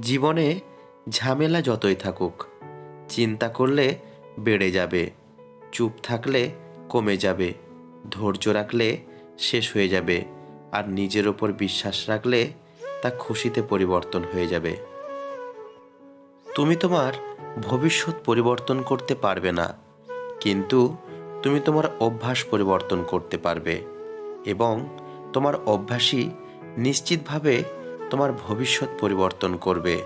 জীবনে ঝামেলা যতই থাকুক, চিন্তা করলে বেড়ে যাবে, চুপ থাকলে কমে যাবে, ধৈর্য রাখলে শেষ হয়ে যাবে, আর নিজের ওপর বিশ্বাস রাখলে তা খুশিতে পরিবর্তন হয়ে যাবে। তুমি তোমার ভবিষ্যৎ পরিবর্তন করতে পারবে না, কিন্তু তুমি তোমার অভ্যাস পরিবর্তন করতে পারবে এবং তোমার অভ্যাসই নিশ্চিতভাবে তোমার ভবিষ্যৎ পরিবর্তন করবে।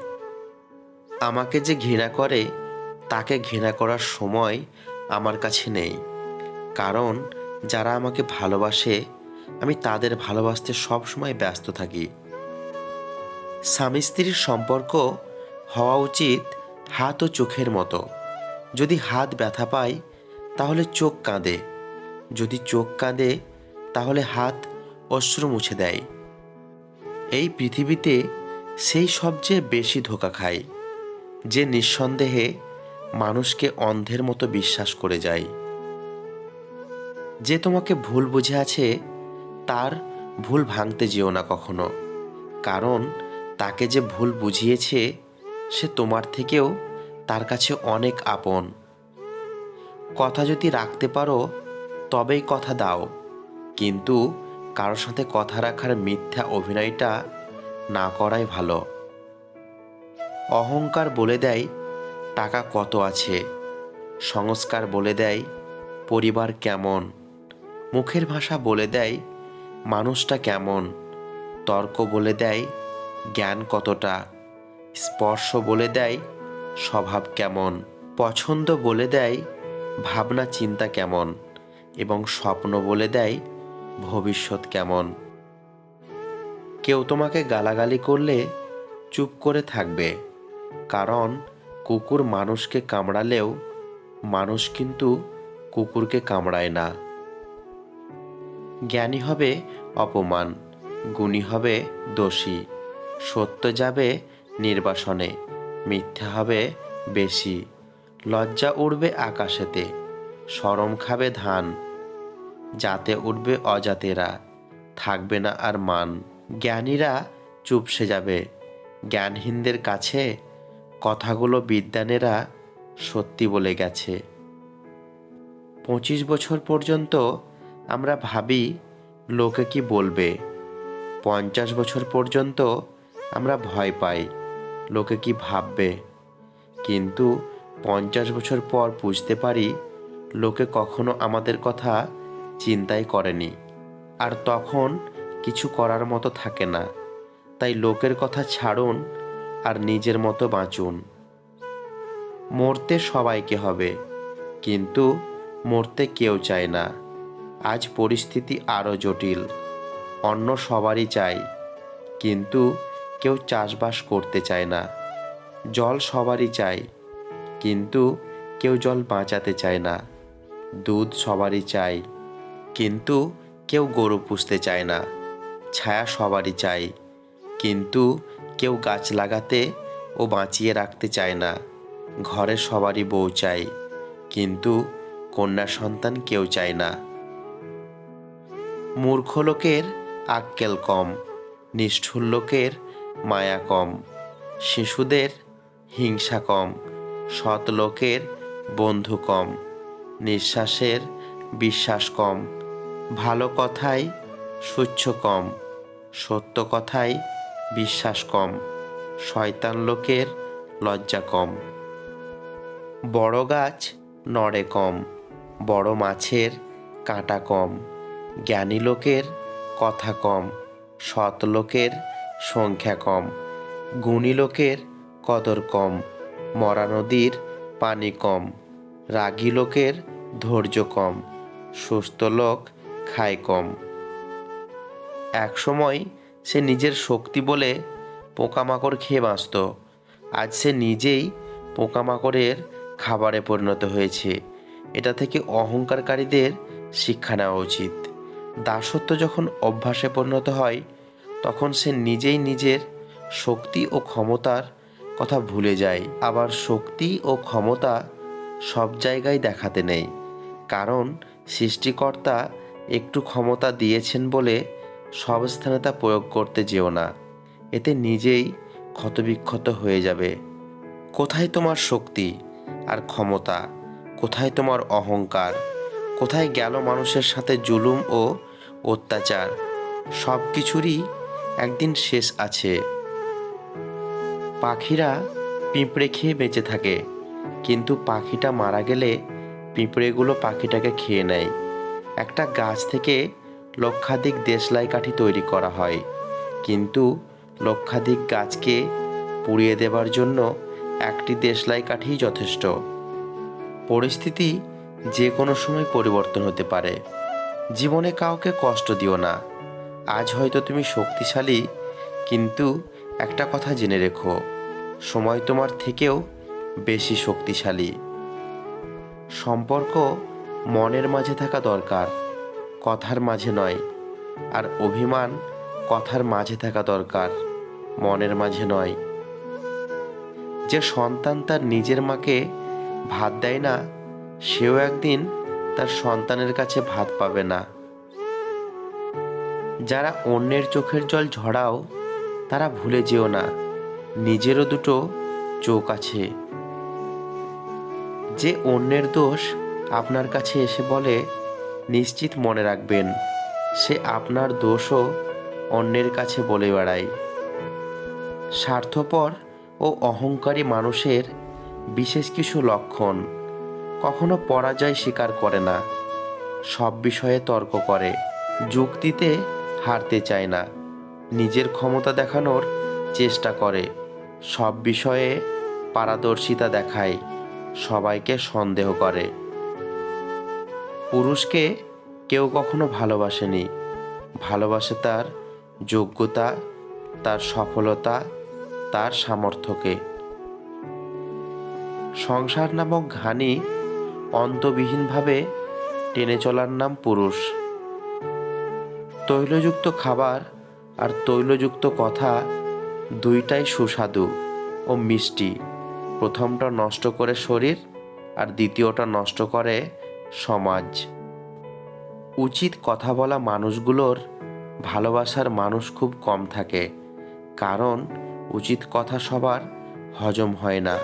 আমাকে যে ঘৃণা করে, তাকে ঘৃণা করার সময় আমার কাছে নেই। কারণ, যারা আমাকে ভালোবাসে, আমি তাদের ভালোবাসতে সবসময় ব্যস্ত থাকি। স্বামী স্ত্রীর সম্পর্ক হওয়া উচিত হাত ও চোখের মতো। যদি হাত ব্যথা পায় তাহলে চোখ কাঁদে। যদি চোখ কাঁদে, তাহলে হাত অশ্রু মুছে দেয়। এই পৃথিবীতে সেই সবচেয়ে বেশি ধোকা খায়, যে নিঃসন্দেহে মানুষকে অন্ধের মতো বিশ্বাস করে যায়। যে তোমাকে ভুল বুঝে আছে, তার ভুল ভাঙতে যেও না কখনো, কারণ তাকে যে ভুল বুঝিয়েছে, সে তোমার থেকেও তার কাছে অনেক আপন। কথা যদি রাখতে পারো, তবেই কথা দাও, কিন্তু কারোর সাথে কথা রাখার মিথ্যা অভিনয়টা না করাই ভালো। অহংকার বলে দেয়, টাকা কত আছে? সংস্কার বলে দেয়, পরিবার কেমন? মুখের ভাষা বলে দেয়, মানুষটা কেমন? তর্ক বলে দেয়, জ্ঞান কতটা? স্পর্শ বলে দেয়, স্বভাব কেমন? পছন্দ বলে দেয়, ভাবনা চিন্তা কেমন? এবং স্বপ্ন বলে দেয় ভবিষ্যৎ কেমন? কেউ তোমাকে গালাগালি করলে চুপ করে থাকবে, কারণ কুকুর মানুষকে কামড়ালেও মানুষ কিন্তু কুকুরকে কামড়ায় না। জ্ঞানী হবে অপমান, গুণী হবে দোষী, সত্য যাবে নির্বাসনে, মিথ্যা হবে বেশি। লজ্জা উড়বে আকাশেতে, সরম খাবে ধান যাতে উঠবে অজাতেরা। থাকবে না আর মান। জ্ঞানীরা চুপসে যাবে। জ্ঞানহীনদের কাছে কথাগুলো বিদ্যানেরা সত্যি বলে গেছে। পঁচিশ বছর পর্যন্ত আমরা ভাবি, লোকে কি বলবে? পঞ্চাশ বছর পর্যন্ত আমরা ভয় পাই, লোকে কি ভাববে? কিন্তু পঞ্চাশ বছর পর বুঝতে পারি, লোকে কখনো আমাদের কথা চিন্তাই করেনি। আর তখন কিছু করার মতো থাকে না। তাই লোকের কথা ছাড়ুন আর নিজের মতো বাঁচুন। মরতে সবাইকে হবে, কিন্তু মরতে কেউ চায় না। আজ পরিস্থিতি আরও জটিল। অন্য সবারই চাই, কিন্তু কেউ চাষবাস করতে চায় না। জল সবারই চাই, কিন্তু কেউ জল বাঁচাতে চায় না। দুধ সবারই চাই কিন্তু কেউ গরু পুষতে চায় না, ছায়া সবারই চাই। কিন্তু কেউ গাছ লাগাতে ও বাঁচিয়ে রাখতে চায় না, ঘরে সবারই বউ চাই। কিন্তু কন্যা সন্তান কেউ চায় না। মূর্খ লোকের আক্কেল কম, নিষ্ঠুর লোকের মায়া কম, শিশুদের হিংসা কম, সৎ লোকের বন্ধু কম, নিঃশ্বাসের বিশ্বাস কম ভালো কথায় সূচ্ছ কম, সত্য কথায় বিশ্বাস কম, শয়তান লোকের লজ্জা কম। বড় গাছ নড়ে কম, বড় মাছের কাঁটা কম, জ্ঞানী লোকের কথা কম, সৎ লোকের সংখ্যা কম, গুণী লোকের কদর কম, মরা নদীর পানি কম, রাগী লোকের ধৈর্য কম, সুস্থ লোক খায় কম। একসময় সে নিজের শক্তি বলে পোকামাকড় খেয়ে বাঁচত। আজ সে নিজেই পোকামাকড়ের খাবারে পরিণত হয়েছে। এটা থেকে অহংকারকারীদের শিক্ষা নেওয়া উচিত। দাসত্ব যখন অভ্যাসে পরিণত হয়, তখন সে নিজেই নিজের শক্তি ও ক্ষমতার কথা ভুলে যায়। আবার শক্তি ও ক্ষমতা সব জায়গায় দেখাতে নেই। কারণ সৃষ্টিকর্তা একটু ক্ষমতা দিয়েছেন বলে সব স্থানে তা প্রয়োগ করতে যেও না। এতে নিজেই ক্ষতবিক্ষত হয়ে যাবে। কোথায় তোমার শক্তি আর ক্ষমতা? কোথায় তোমার অহংকার? কোথায় গেল মানুষের সাথে জুলুম ও অত্যাচার? সব কিছুরই একদিন শেষ আছে। পাখিরা পিঁপড়ে খেয়ে বেঁচে থাকে, কিন্তু পাখিটা মারা গেলে পিঁপড়েগুলো পাখিটাকে খেয়ে নেয়। একটা গাছ থেকে লক্ষাধিক দেশলাই কাঠি তৈরি করা হয়। কিন্তু লক্ষাধিক গাছকে পুড়িয়ে দেবার জন্য একটি দেশলাই কাঠিই যথেষ্ট। পরিস্থিতি যে কোনো সময় পরিবর্তন হতে পারে। জীবনে কাউকে কষ্ট দিও না। আজ হয়তো তুমি শক্তিশালী, কিন্তু একটা কথা জেনে রেখো, সময় তোমার থেকেও বেশি শক্তিশালী। সম্পর্ক মনের মাঝে থাকা দরকার, কথার মাঝে নয়। আর অভিমান, কথার মাঝে থাকা দরকার, মনের মাঝে নয়। যে সন্তান তার নিজের মাকে ভাত দেয় না, সেও একদিন তার সন্তানের কাছে ভাত পাবে না। যারা অন্যের চোখের জল ঝরাও, তারা ভুলে যেও না, নিজেরও দুটো চোখ আছে। যে অন্যের দোষ আপনার কাছে এসে বলে, নিশ্চিত মনে রাখবেন, সে আপনার দোষও অন্যের কাছে বলে বেড়ায়। স্বার্থপর ও অহংকারী মানুষের বিশেষ কিছু লক্ষণ কখনো পরাজয় স্বীকার করে না, সব বিষয়ে তর্ক করে, যুক্তিতে হারতে চায় না, নিজের ক্ষমতা দেখানোর চেষ্টা করে, সব বিষয়ে পারদর্শিতা দেখায়, সবাইকে সন্দেহ করে। পুরুষকে কেউ কখনো ভালোবাসেনি। ভালোবাসে তার যোগ্যতা, তার সফলতা, তার সামর্থ্যকে। সংসার নামক ঘানি অন্তবিহীনভাবে টেনে চলার নাম পুরুষ। তৈলযুক্ত খাবার আর তৈলযুক্ত কথা দুইটাই সুস্বাদু ও মিষ্টি। প্রথমটা নষ্ট করে শরীর আর দ্বিতীয়টা নষ্ট করে সমাজ। উচিত কথা বলা মানুষগুলোর ভালোবাসার মানুষ খুব কম থাকে, কারণ উচিত কথা সবার হজম হয় না।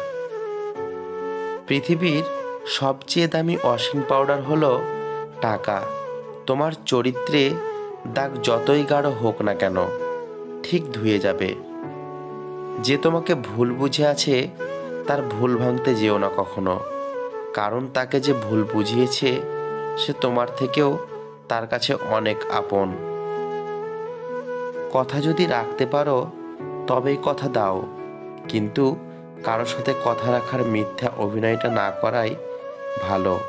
পৃথিবীর সবচেয়ে দামি অসীম পাউডার হলো টাকা। তোমার চরিত্রে দাগ যতই গাঢ় হোক না কেন, ঠিক ধুয়ে যাবে। যে তোমাকে ভুল বুঝে আছে, তার ভুল ভাঙতে যেও না কখনো। কারণ তাকে যে ভুল বুঝিয়েছে, সে তোমার থেকেও তার কাছে অনেক আপন। কথা যদি রাখতে পারো, তবেই কথা দাও। কিন্তু কারোর সাথে কথা রাখার মিথ্যা অভিনয়টা না করাই ভালো।